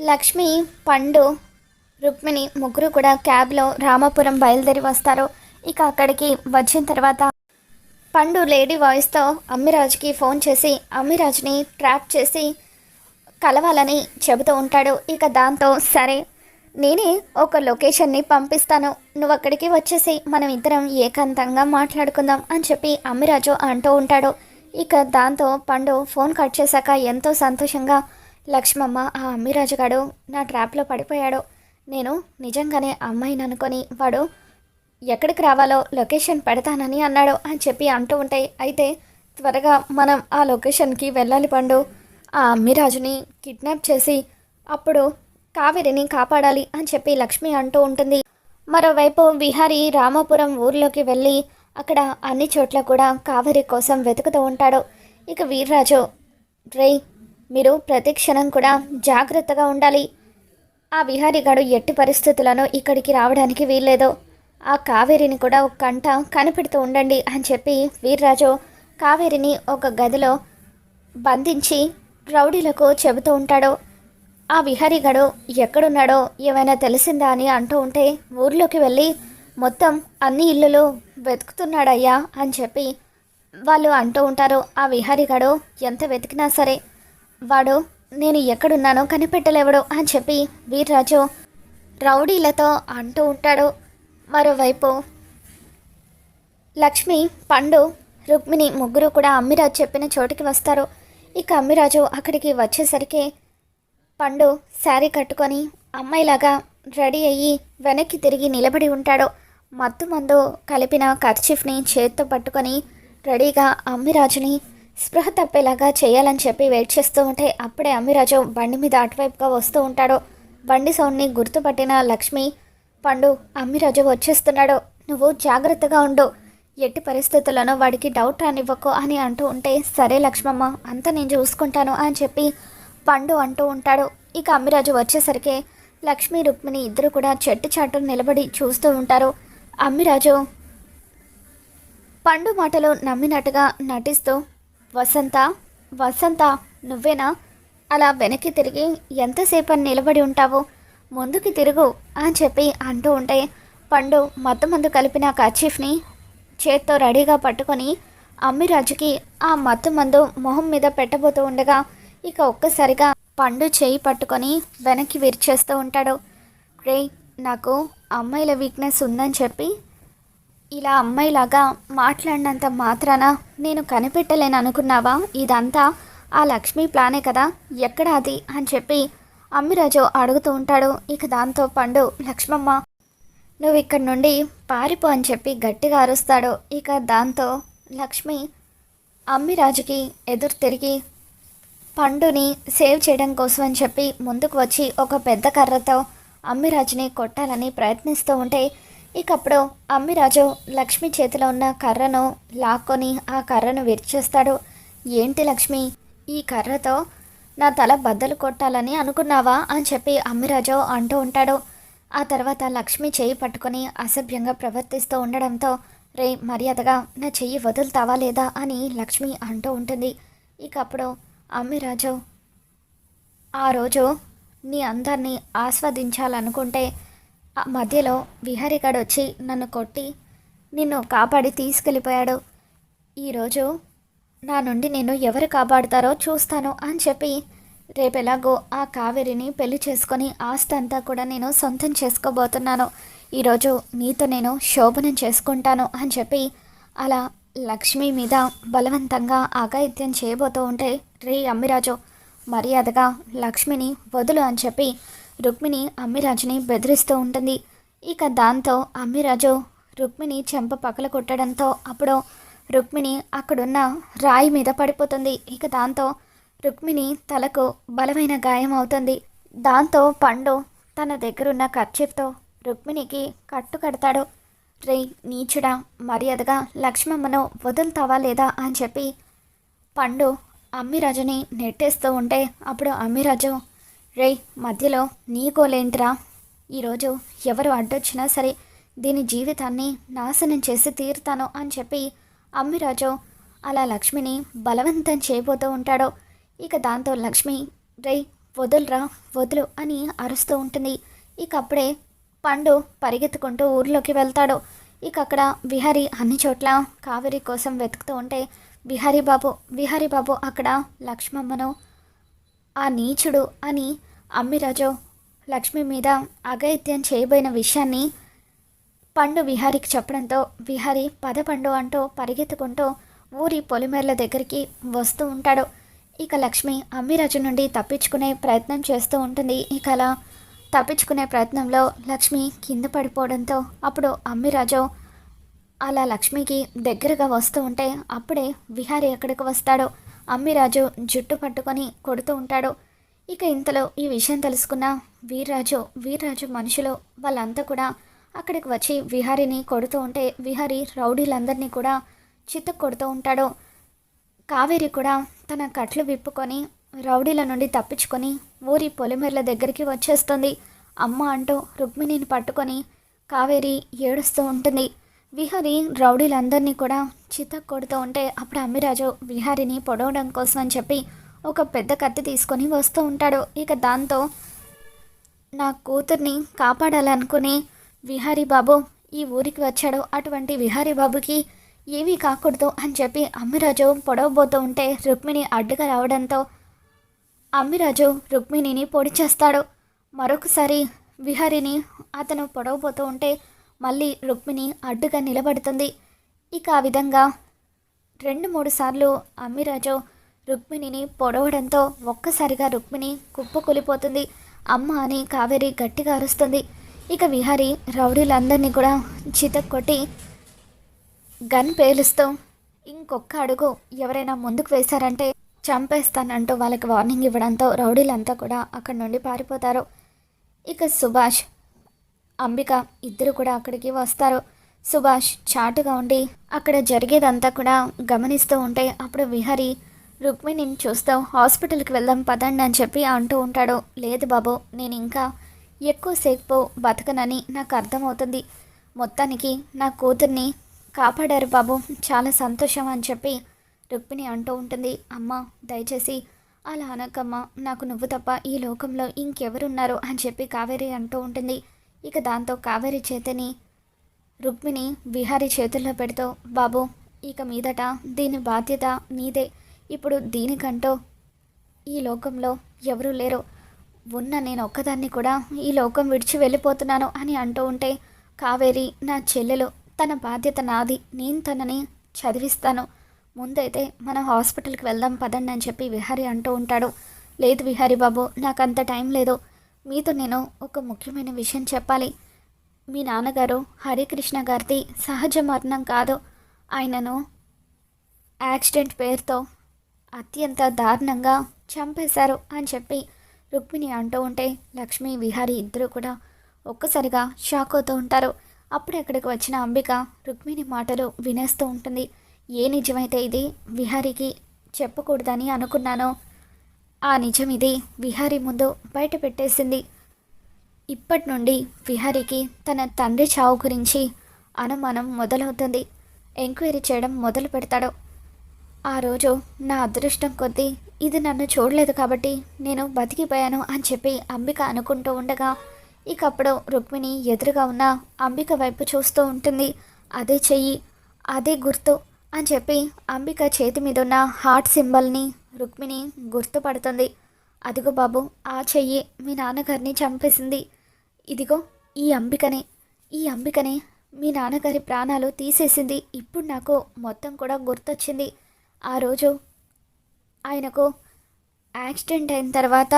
లక్ష్మి పండు రుక్మిణి ముగ్గురు కూడా క్యాబ్లో రామాపురం బయలుదేరి వస్తారు. ఇక అక్కడికి వచ్చిన తర్వాత పండు లేడీ వాయిస్తో అమ్మిరాజ్కి ఫోన్ చేసి అమ్మిరాజ్ని ట్రాప్ చేసి కలవాలని చెబుతూ ఉంటాడు. ఇక దాంతో సరే నేనే ఒక లొకేషన్ని పంపిస్తాను. నువ్వు అక్కడికి వచ్చేసి మనం ఇద్దరం ఏకాంతంగా మాట్లాడుకుందాం అని చెప్పి అమ్మిరాజు అంటూ ఉంటాడు. ఇక దాంతో పండు ఫోన్ కట్ చేశాక ఎంతో సంతోషంగా లక్ష్మమ్మ ఆ అమ్మిరాజు గాడు నా ట్రాప్లో పడిపోయాడు. నేను నిజంగానే అమ్మాయిని అనుకొని వాడు ఎక్కడికి రావాలో లొకేషన్ పెడతానని అన్నాడు అని చెప్పి అంటూ ఉంటాయి అయితే త్వరగా మనం ఆ లొకేషన్కి వెళ్ళాలి పండు. ఆ అమ్మిరాజుని కిడ్నాప్ చేసి అప్పుడు కావేరిని కాపాడాలి అని చెప్పి లక్ష్మి అంటూ ఉంటుంది. మరోవైపు విహారీ రామాపురం ఊర్లోకి వెళ్ళి అక్కడ అన్ని చోట్ల కూడా కావేరి కోసం వెతుకుతూ ఉంటాడు. ఇక వీర్రాజు రే మీరు ప్రతి క్షణం కూడా జాగ్రత్తగా ఉండాలి. ఆ విహారీగాడు ఎట్టి పరిస్థితులను ఇక్కడికి రావడానికి వీల్లేదు. ఆ కావేరిని కూడా ఒక కంట కనిపెడుతూ ఉండండి అని చెప్పి వీర్రాజు కావేరిని ఒక గదిలో బంధించి రౌడీలకు చెబుతూ ఉంటాడు. ఆ విహారీగాడు ఎక్కడున్నాడో ఏమైనా తెలిసిందా అని అంటూ ఉంటే ఊర్లోకి వెళ్ళి మొత్తం అన్ని ఇల్లులు వెతుకుతున్నాడయ్యా అని చెప్పి వాళ్ళు అంటూ ఉంటారు. ఆ విహారీగాడు ఎంత వెతికినా సరే వాడు నేను ఎక్కడున్నానో కనిపెట్టలేవడు అని చెప్పి వీర్రాజు రౌడీలతో అంటూ ఉంటాడు. మరోవైపు లక్ష్మి పండు రుక్మిణి ముగ్గురు కూడా అమ్మిరాజు చెప్పిన చోటికి వస్తారు. ఇక అమ్మిరాజు అక్కడికి వచ్చేసరికి పండు శారీ కట్టుకొని అమ్మాయిలాగా రెడీ అయ్యి వెనక్కి తిరిగి నిలబడి ఉంటాడు. మత్తు మందు కలిపిన కర్చీఫ్ని చేత్తో పట్టుకొని రెడీగా అమ్మిరాజుని స్పృహ తప్పేలాగా చేయాలని చెప్పి వెయిట్ చేస్తూ ఉంటే అప్పుడే అమ్మిరాజు బండి మీద అటువైపుగా వస్తూ ఉంటాడు. బండి సౌండ్ని గుర్తుపట్టిన లక్ష్మి పండు అమ్మిరాజు వచ్చేస్తున్నాడు. నువ్వు జాగ్రత్తగా ఉండు. ఎట్టి పరిస్థితుల్లోనూ వాడికి డౌట్ రానివ్వకు అని అంటూ ఉంటే సరే లక్ష్మమ్మ అంతా నేను చూసుకుంటాను అని చెప్పి పండు అంటూ ఉంటాడు. ఇక అమ్మిరాజు వచ్చేసరికి లక్ష్మి రుక్మిణి ఇద్దరు కూడా చెట్టు చాటు నిలబడి చూస్తూ ఉంటారు. అమ్మిరాజు పండు మాటలు నమ్మినట్టుగా నటిస్తూ వసంత వసంత నువ్వేనా? అలా వెనక్కి తిరిగి ఎంతసేపు అని నిలబడి ఉంటావు? ముందుకి తిరుగు అని చెప్పి అంటూ ఉంటే పండు మత్తు మందు కలిపిన కర్చీఫ్ని చేత్తో రెడీగా పట్టుకొని అమ్మిరాజుకి ఆ మత్తు మందు మొహం మీద పెట్టబోతూ ఉండగా ఇక ఒక్కసారిగా పండు చేయి పట్టుకొని వెనక్కి విరిచేస్తూ ఉంటాడు. రే నాకు అమ్మాయిల వీక్నెస్ ఉందని చెప్పి ఇలా అమ్మాయిలాగా మాట్లాడినంత మాత్రాన నేను కనిపెట్టలేను అనుకున్నావా? ఇదంతా ఆ లక్ష్మీ ప్లానే కదా? ఎక్కడ అది? అని చెప్పి అమ్మిరాజు అడుగుతూ ఉంటాడు. ఇక దాంతో పండు లక్ష్మమ్మ నువ్వు ఇక్కడి నుండి పారిపో అని చెప్పి గట్టిగా అరుస్తాడు. ఇక దాంతో లక్ష్మి అమ్మిరాజుకి ఎదురు తిరిగి పండుని సేవ్ చేయడం కోసం అని చెప్పి ముందుకు వచ్చి ఒక పెద్ద కర్రతో అమ్మిరాజుని కొట్టాలని ప్రయత్నిస్తూ ఉంటే ఇక అప్పుడు అమ్మిరాజు లక్ష్మి చేతిలో ఉన్న కర్రను లాక్కొని ఆ కర్రను విరిచేస్తాడు. ఏంటి లక్ష్మి? ఈ కర్రతో నా తల బద్దలు కొట్టాలని అనుకున్నావా? అని చెప్పి అమ్మిరాజు అంటూ ఉంటాడు. ఆ తర్వాత లక్ష్మి చేయి పట్టుకొని అసభ్యంగా ప్రవర్తిస్తూ ఉండడంతో రే మర్యాదగా నా చెయ్యి వదులుతావా లేదా? అని లక్ష్మి అంటూ ఉంటుంది. ఇక అప్పుడు అమ్మిరాజు ఆ రోజు నీ అందరినీ ఆస్వాదించాలనుకుంటే ఆ మధ్యలో విహారిగాడు వచ్చి నన్ను కొట్టి నిన్ను కాపాడి తీసుకెళ్ళిపోయాడు. ఈరోజు నా నుండి నేను ఎవరు కాపాడుతారో చూస్తాను అని చెప్పి రేపెలాగో ఆ కావేరిని పెళ్ళి చేసుకొని ఆస్తి అంతా కూడా నేను సొంతం చేసుకోబోతున్నాను. ఈరోజు నీతో నేను శోభనం చేసుకుంటాను అని చెప్పి అలా లక్ష్మి మీద బలవంతంగా అఘాయిత్యం చేయబోతూ ఉంటే రే అమ్మిరాజు మర్యాదగా లక్ష్మిని వదులు అని చెప్పి రుక్మిణి అమ్మిరాజుని బెదిరిస్తూ ఉంటుంది. ఇక దాంతో అమ్మిరాజు రుక్మిణి చెంప పగల కొట్టడంతో అప్పుడు రుక్మిణి అక్కడున్న రాయి మీద పడిపోతుంది. ఇక దాంతో రుక్మిణి తలకు బలమైన గాయం అవుతుంది. దాంతో పండు తన దగ్గరున్న కర్చీఫ్తో రుక్మిణికి కట్టు కడతాడు. రే నీచుడా మర్యాదగా లక్ష్మమ్మను వదులుతావా లేదా అని చెప్పి పండు అమ్మిరాజుని నెట్టేస్తూ ఉంటే అప్పుడు అమ్మిరాజు రే మధ్యలో నీకోలేంటిరా ఈరోజు ఎవరు అడ్డొచ్చినా సరే దీని జీవితాన్ని నాశనం చేసి తీరుతాను అని చెప్పి అమ్మిరాజు అలా లక్ష్మిని బలవంతం చేయబోతూ ఉంటాడు. ఇక దాంతో లక్ష్మి రే వదులురా వదులు అని అరుస్తూ ఉంటుంది. ఇక అప్పుడే పండు పరిగెత్తుకుంటూ ఊర్లోకి వెళ్తాడు. ఇక అక్కడ విహారి అన్ని చోట్ల కావేరి కోసం వెతుకుతూ ఉంటే విహారీ బాబు విహారీ బాబు అక్కడ లక్ష్మమ్మను ఆ నీచుడు అని అమ్మిరాజు లక్ష్మి మీద అగైత్యం చేయబోయిన విషయాన్ని పండు విహారికి చెప్పడంతో విహారి పద పండు అంటూ పరిగెత్తుకుంటూ ఊరి పొలిమేర్ల దగ్గరికి వస్తూ ఉంటాడు. ఇక లక్ష్మి అమ్మిరాజు నుండి తప్పించుకునే ప్రయత్నం చేస్తూ ఉంటుంది. ఇక అలా తప్పించుకునే ప్రయత్నంలో లక్ష్మి కింద పడిపోవడంతో అప్పుడు అమ్మిరాజు అలా లక్ష్మికి దగ్గరగా వస్తూ ఉంటే అప్పుడే విహారి ఎక్కడికి వస్తాడు. అమ్మిరాజు జుట్టు పట్టుకొని కొడుతూ ఉంటాడు. ఇక ఇంతలో ఈ విషయం తెలుసుకున్న వీర్రాజు వీర్రాజు మనుషులు వాళ్ళంతా కూడా అక్కడికి వచ్చి విహారిని కొడుతూ ఉంటే విహారి రౌడీలందరినీ కూడా చిత్త కొడుతూ ఉంటాడు. కావేరి కూడా తన కట్లు విప్పుకొని రౌడీల నుండి తప్పించుకొని ఊరి పొలిమేర్ల దగ్గరికి వచ్చేస్తుంది. అమ్మ అంటూ రుక్మిణిని పట్టుకొని కావేరి ఏడుస్తూ ఉంటుంది. విహారి రౌడీలందరినీ కూడా చిత్త కొడుతూ ఉంటే అప్పుడు అమ్మిరాజు విహారిని పొడవడం కోసం అని చెప్పి ఒక పెద్ద కత్తి తీసుకొని వస్తూ ఉంటాడు. ఇక దాంతో నా కూతుర్ని కాపాడాలనుకుని విహారీ బాబు ఈ ఊరికి వచ్చాడు. అటువంటి విహారీ బాబుకి ఏమీ కాకూడదు అని చెప్పి అమ్మిరాజు పొడవబోతూ ఉంటే రుక్మిణి అడ్డుగా రావడంతో అమ్మిరాజు రుక్మిణిని పొడి చేస్తాడు. మరొకసారి విహారిని అతను పొడవబోతూ ఉంటే మళ్ళీ రుక్మిణి అడ్డుగా నిలబడుతుంది. ఇక ఆ విధంగా రెండు మూడు సార్లు అమ్మిరాజు రుక్మిణిని పొడవడంతో ఒక్కసారిగా రుక్మిణి కుప్పకూలిపోతుంది అమ్మ అని కావేరి గట్టిగా అరుస్తుంది. ఇక విహారి రౌడీలందరినీ కూడా చితక్కొట్టి గన్ పేలుస్తూ ఇంకొక అడుగు ఎవరైనా ముందుకు వేశారంటే చంపేస్తానంటూ వాళ్ళకి వార్నింగ్ ఇవ్వడంతో రౌడీలంతా కూడా అక్కడి నుండి పారిపోతారు. ఇక సుభాష్ అంబిక ఇద్దరు కూడా అక్కడికి వస్తారు. సుభాష్ చాటుగా ఉండి అక్కడ జరిగేదంతా కూడా గమనిస్తూ ఉంటే అప్పుడు విహరి రుక్మిణిని చూస్తావు. హాస్పిటల్కి వెళ్దాం పదండి అని చెప్పి అంటూ ఉంటాడు. లేదు బాబు నేను ఇంకా ఎక్కువసేపు బతకనని నాకు అర్థమవుతుంది. మొత్తానికి నా కూతుర్ని కాపాడారు బాబు. చాలా సంతోషం అని చెప్పి రుక్మిణి అంటూ ఉంటుంది. అమ్మ దయచేసి అలా అనకమ్మ. నాకు నువ్వు తప్ప ఈ లోకంలో ఇంకెవరున్నారు అని చెప్పి కావేరి అంటూ ఉంటుంది. ఇక దాంతో కావేరి చేతిని రుక్మిణి విహారీ చేతుల్లో పెడుతూ బాబు ఇక మీదట దీని బాధ్యత నీదే. ఇప్పుడు దీనికంటూ ఈ లోకంలో ఎవరూ లేరు. ఉన్న నేను ఒక్కదాన్ని కూడా ఈ లోకం విడిచి వెళ్ళిపోతున్నాను అని అంటూ ఉంటే కావేరి నా చెల్లెలు తన బాధ్యత నాది. నేను తనని చదివిస్తాను. ముందైతే మనం హాస్పిటల్కి వెళ్దాం పదండి అని చెప్పి విహారి అంటూ ఉంటాడు. లేదు విహారీ బాబు నాకు అంత టైం లేదు. మీతో నేను ఒక ముఖ్యమైన విషయం చెప్పాలి. మీ నాన్నగారు హరికృష్ణ గారిది సహజ మరణం కాదు. ఆయనను యాక్సిడెంట్ పేరుతో అత్యంత దారుణంగా చంపేశారు అని చెప్పి రుక్మిణి అంటూ ఉంటే లక్ష్మి విహారి ఇద్దరు కూడా ఒక్కసారిగా షాక్ అవుతూ ఉంటారు. అప్పుడు అక్కడికి వచ్చిన అంబిక రుక్మిణి మాటలు వినేస్తూ ఉంటుంది. ఏ నిజమైతే ఇది విహారికి చెప్పకూడదని అనుకున్నానో ఆ నిజం ఇది విహారీ ముందు బయట పెట్టేసింది. ఇప్పటి నుండి విహారికి తన తండ్రి చావు గురించి అనుమానం మొదలవుతుంది. ఎంక్వైరీ చేయడం మొదలు పెడతాడు ఆ రోజు నా అదృష్టం కొద్దీ ఇది నన్ను చూడలేదు కాబట్టి నేను బతికిపోయాను అని చెప్పి అంబిక అనుకుంటూ ఉండగా ఇక అప్పుడు రుక్మిణి ఎదురుగా ఉన్న అంబిక వైపు చూస్తూ ఉంటుంది. అదే చెయ్యి అదే గుర్తు అని చెప్పి అంబిక చేతి మీద ఉన్న హార్ట్ సింబల్ని రుక్మిణి గుర్తుపడుతుంది. అదిగో బాబు ఆ చెయ్యి మీ నాన్నగారిని చంపేసింది. ఇదిగో ఈ అంబికనే ఈ అంబికనే మీ నాన్నగారి ప్రాణాలు తీసేసింది. ఇప్పుడు నాకు మొత్తం కూడా గుర్తొచ్చింది. ఆ రోజు ఆయనకు యాక్సిడెంట్ అయిన తర్వాత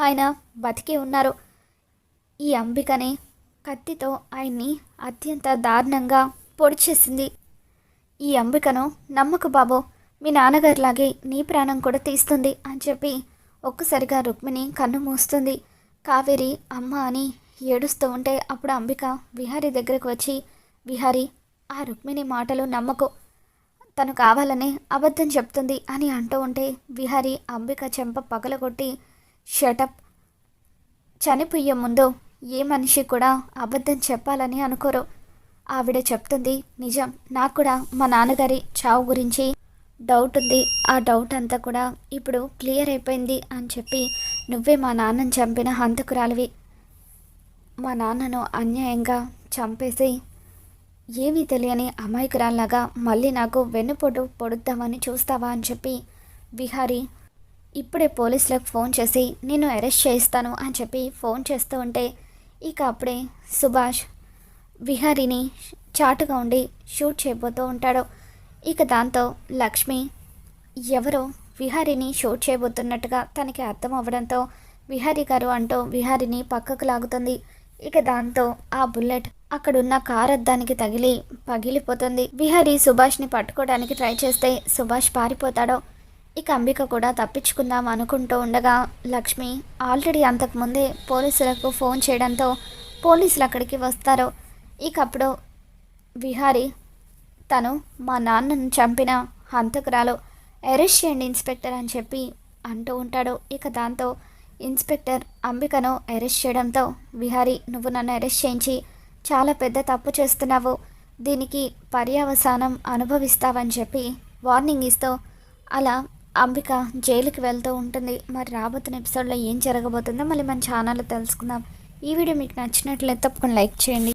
ఆయన బతికి ఉన్నారు. ఈ అంబికనే కత్తితో ఆయన్ని అత్యంత దారుణంగా పొడిచేసింది. ఈ అంబికను నమ్మకు బాబు మీ నాన్నగారిలాగే నీ ప్రాణం కూడా తీస్తుంది అని చెప్పి ఒక్కసారిగా రుక్మిణి కన్ను మూస్తుంది. కావేరి అమ్మ అని ఏడుస్తూ ఉంటే అప్పుడు అంబిక విహారీ దగ్గరకు వచ్చి విహారీ ఆ రుక్మిణి మాటలు నమ్మకు. తను కావాలని అబద్ధం చెప్తుంది అని అంటూ ఉంటే విహారి అంబిక చెంప పగలగొట్టి షటప్ చనిపోయే ముందు ఏ మనిషి కూడా అబద్ధం చెప్పాలని అనుకోరు. ఆవిడ చెప్తుంది నిజం నాకు కూడా మా నాన్నగారి చావు గురించి డౌట్ ఉంది. ఆ డౌట్ అంతా కూడా ఇప్పుడు క్లియర్ అయిపోయింది అని చెప్పి నువ్వే మా నాన్నని చంపిన హంతకురాలివి. మా నాన్నను అన్యాయంగా చంపేసి ఏమీ తెలియని అమాయకురాల్లాగా మళ్ళీ నాకు వెన్నుపోటు పొడుద్దామని చూస్తావా అని చెప్పి విహారీ ఇప్పుడే పోలీసులకు ఫోన్ చేసి నేను అరెస్ట్ చేయిస్తాను అని చెప్పి ఫోన్ చేస్తూ ఉంటే ఇక అప్పుడే సుభాష్ విహారీని చాటుగా ఉండి షూట్ చేయబోతూ ఉంటాడు. ఇక దాంతో లక్ష్మి ఎవరో విహారీని షూట్ చేయబోతున్నట్టుగా తనకి అర్థం అవ్వడంతో విహారీ గారు అంటూ విహారీని పక్కకు లాగుతుంది. ఇక దాంతో ఆ బుల్లెట్ అక్కడున్న కార్ అద్దానికి తగిలి పగిలిపోతుంది. విహారీ సుభాష్ని పట్టుకోవడానికి ట్రై చేస్తే సుభాష్ పారిపోతాడో ఇక అంబిక కూడా తప్పించుకుందాం అనుకుంటూ ఉండగా లక్ష్మి ఆల్రెడీ అంతకుముందే పోలీసులకు ఫోన్ చేయడంతో పోలీసులు అక్కడికి వస్తారు. ఇక అప్పుడు విహారీ తను మా నాన్నను చంపిన హంతకురాలు అరెస్ట్ చేయండి ఇన్స్పెక్టర్ అని చెప్పి అంటూ ఉంటాడు. ఇక దాంతో ఇన్స్పెక్టర్ అంబికను అరెస్ట్ చేయడంతో విహారీ నువ్వు నన్ను అరెస్ట్ చేయించి చాలా పెద్ద తప్పు చేస్తున్నావు. దీనికి పర్యావసానం అనుభవిస్తావని చెప్పి వార్నింగ్ ఇస్తూ అలా అంబిక జైలుకి వెళ్తూ ఉంటుంది. మరి రాబోతున్న ఎపిసోడ్లో ఏం జరగబోతుందో మళ్ళీ మన ఛానల్లో తెలుసుకుందాం. ఈ వీడియో మీకు నచ్చినట్లయితే తప్పకుండా లైక్ చేయండి.